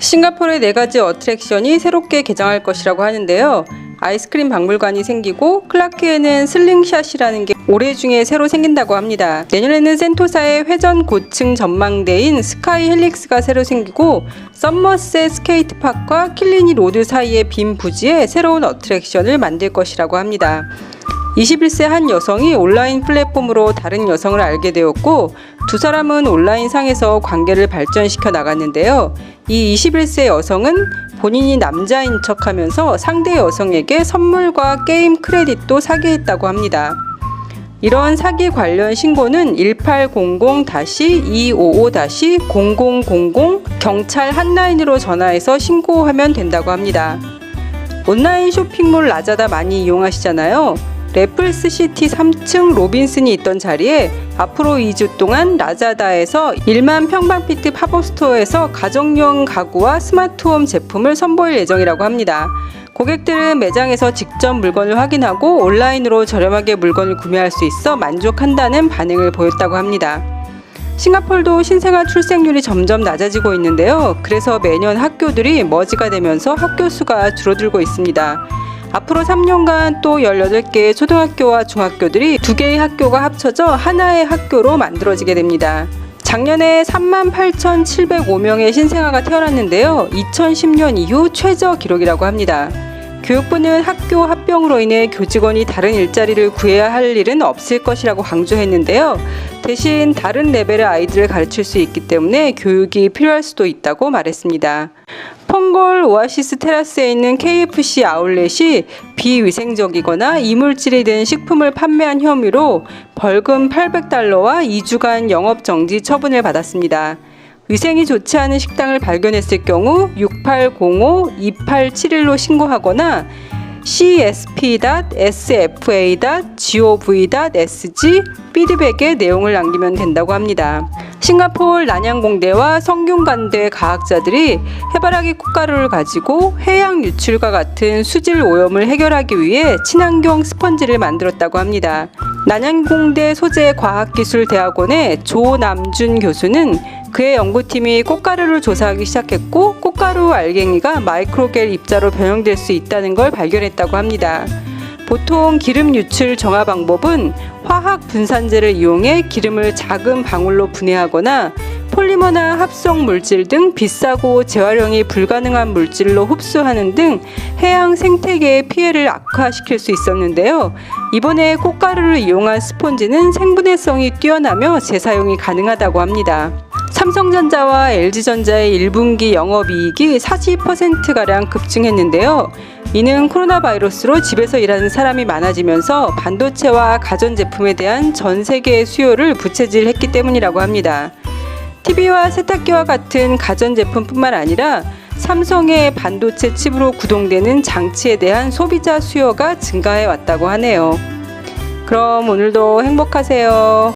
싱가포르의 네 가지 어트랙션이 새롭게 개장할 것이라고 하는데요. 아이스크림 박물관이 생기고 클라크에는 슬링샷이라는 게 올해 중에 새로 생긴다고 합니다. 내년에는 센토사의 회전 고층 전망대인 스카이 헬릭스가 새로 생기고 썸머셋 스케이트파크와 킬리니 로드 사이의 빈 부지에 새로운 어트랙션을 만들 것이라고 합니다. 21세 한 여성이 온라인 플랫폼으로 다른 여성을 알게 되었고 두 사람은 온라인 상에서 관계를 발전시켜 나갔는데요. 이 21세 여성은 본인이 남자인 척 하면서 상대 여성에게 선물과 게임 크레딧도 사게 했다고 합니다. 이런 사기 관련 신고는 1800-255-0000 경찰 한라인으로 전화해서 신고하면 된다고 합니다. 온라인 쇼핑몰 라자다 많이 이용하시잖아요. 래플스 시티 3층 로빈슨이 있던 자리에 앞으로 2주 동안 라자다에서 1만 평방피트 팝업 스토어에서 가정용 가구와 스마트홈 제품을 선보일 예정이라고 합니다. 고객들은 매장에서 직접 물건을 확인하고 온라인으로 저렴하게 물건을 구매할 수 있어 만족한다는 반응을 보였다고 합니다. 싱가폴도 신생아 출생률이 점점 낮아지고 있는데요. 그래서 매년 학교들이 머지가 되면서 학교 수가 줄어들고 있습니다. 앞으로 3년간 또 18개의 초등학교와 중학교들이 두 개의 학교가 합쳐져 하나의 학교로 만들어지게 됩니다. 작년에 38,705명의 신생아가 태어났는데요. 2010년 이후 최저 기록이라고 합니다. 교육부는 학교 합병으로 인해 교직원이 다른 일자리를 구해야 할 일은 없을 것이라고 강조했는데요. 대신 다른 레벨의 아이들을 가르칠 수 있기 때문에 교육이 필요할 수도 있다고 말했습니다. 펑골 오아시스 테라스에 있는 KFC 아울렛이 비위생적이거나 이물질이 든 식품을 판매한 혐의로 벌금 800달러와 2주간 영업 정지 처분을 받았습니다. 위생이 좋지 않은 식당을 발견했을 경우 6805-2871로 신고하거나 csp.sfa.gov.sg 피드백에 내용을 남기면 된다고 합니다. 싱가포르 난양공대와 성균관대 과학자들이 해바라기 콧가루를 가지고 해양 유출과 같은 수질 오염을 해결하기 위해 친환경 스펀지를 만들었다고 합니다. 난양공대 소재 과학기술대학원의 조남준 교수는 그의 연구팀이 꽃가루를 조사하기 시작했고 꽃가루 알갱이가 마이크로겔 입자로 변형될 수 있다는 걸 발견했다고 합니다. 보통 기름 유출 정화 방법은 화학 분산제를 이용해 기름을 작은 방울로 분해하거나 폴리머나 합성 물질 등 비싸고 재활용이 불가능한 물질로 흡수하는 등 해양 생태계의 피해를 악화시킬 수 있었는데요. 이번에 꽃가루를 이용한 스폰지는 생분해성이 뛰어나며 재사용이 가능하다고 합니다. 삼성전자와 LG전자의 1분기 영업이익이 40%가량 급증했는데요. 이는 코로나 바이러스로 집에서 일하는 사람이 많아지면서 반도체와 가전제품에 대한 전 세계의 수요를 부채질했기 때문이라고 합니다. TV와 세탁기와 같은 가전제품뿐만 아니라 삼성의 반도체 칩으로 구동되는 장치에 대한 소비자 수요가 증가해 왔다고 하네요. 그럼 오늘도 행복하세요.